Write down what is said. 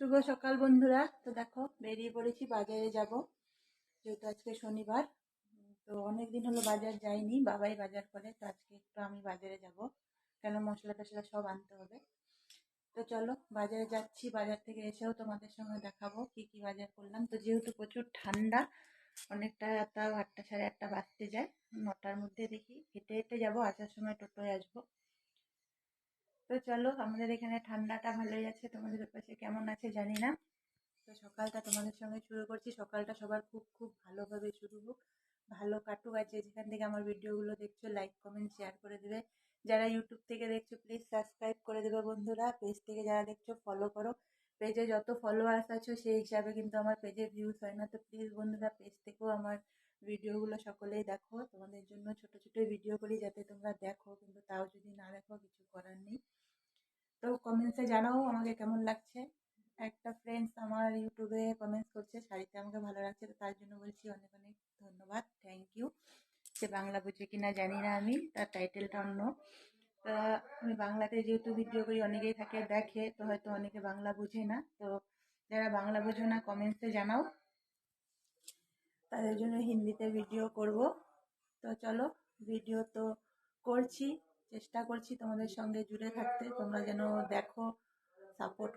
শুভ সকাল বন্ধুরা। তো দেখো, বেরিয়ে পড়েছি, বাজারে যাব। যেহেতু আজকে শনিবার, তো অনেক দিন হলো বাজার যাইনি, বাবাই বাজার করে, তো আজকে একটু আমি বাজারে যাব। কেন মশলা টশলা সব আনতে হবে। তো চলো, বাজারে যাচ্ছি, বাজার থেকে এসেও তোমাদের সঙ্গে দেখাবো কি কি বাজার করলাম। তো যেহেতু প্রচুর ঠান্ডা, অনেকটা তাও আটটা সাড়ে আটটা বাজতে যায়, নটার মধ্যে দেখি, হেঁটে হেঁটে যাব, আসার সময় টোটোয় আসব। তো চলো, আমাদের এখানে ঠান্ডাটা ভালোই আছে। তোমাদের পাশে কেমন আছে জানি না। তো সকালটা তোমাদের সঙ্গে শুরু করছি। সকালটা সবার খুব খুব ভালোভাবে শুরু হোক। ভালো কাটুক। আছে যেখান থেকে আমার ভিডিওগুলো দেখছ লাইক কমেন্ট শেয়ার করে দেবে। যারা ইউটিউব থেকে দেখছ প্লিজ সাবস্ক্রাইব করে দেবে বন্ধুরা। পেজ থেকে যারা দেখছ ফলো করো। পেজে যত ফলোয়ার্স আছো, সেই হিসাবে কিন্তু আমার পেজে ভিউজ হয় না। তো প্লিজ বন্ধুরা পেজ থেকেও আমার ভিডিওগুলো সকলেই দেখো। তোমাদের জন্য ছোট ছোট ভিডিও করি যাতে তোমরা দেখো, কিন্তু তাও যদি না দেখো, কিছু করার নেই। তো কমেন্টসে জানাও আমাকে কেমন লাগছে। একটা ফ্রেন্ডস আমার ইউটিউবে কমেন্টস করছে, শাড়িতে আমাকে ভালো লাগছে, তো তার জন্য বলছি অনেক অনেক ধন্যবাদ। থ্যাংক ইউ সে বাংলা বুঝে কিনা জানি না আমি, তার টাইটেলটা অন্য। তা আমি বাংলাতে যেহেতু ভিডিও করি, অনেকেই থাকে, দেখে, তো হয়তো অনেকে বাংলা বুঝে না। তো যারা বাংলা বোঝো না কমেন্টসে জানাও। তাদের জন্য হিন্দিতে ভিডিও করব। তো চলো ভিডিও তো করছি, চেষ্টা করছি তোমাদের সঙ্গে জুড়ে থাকতে। তোমরা যেন দেখো সাপোর্ট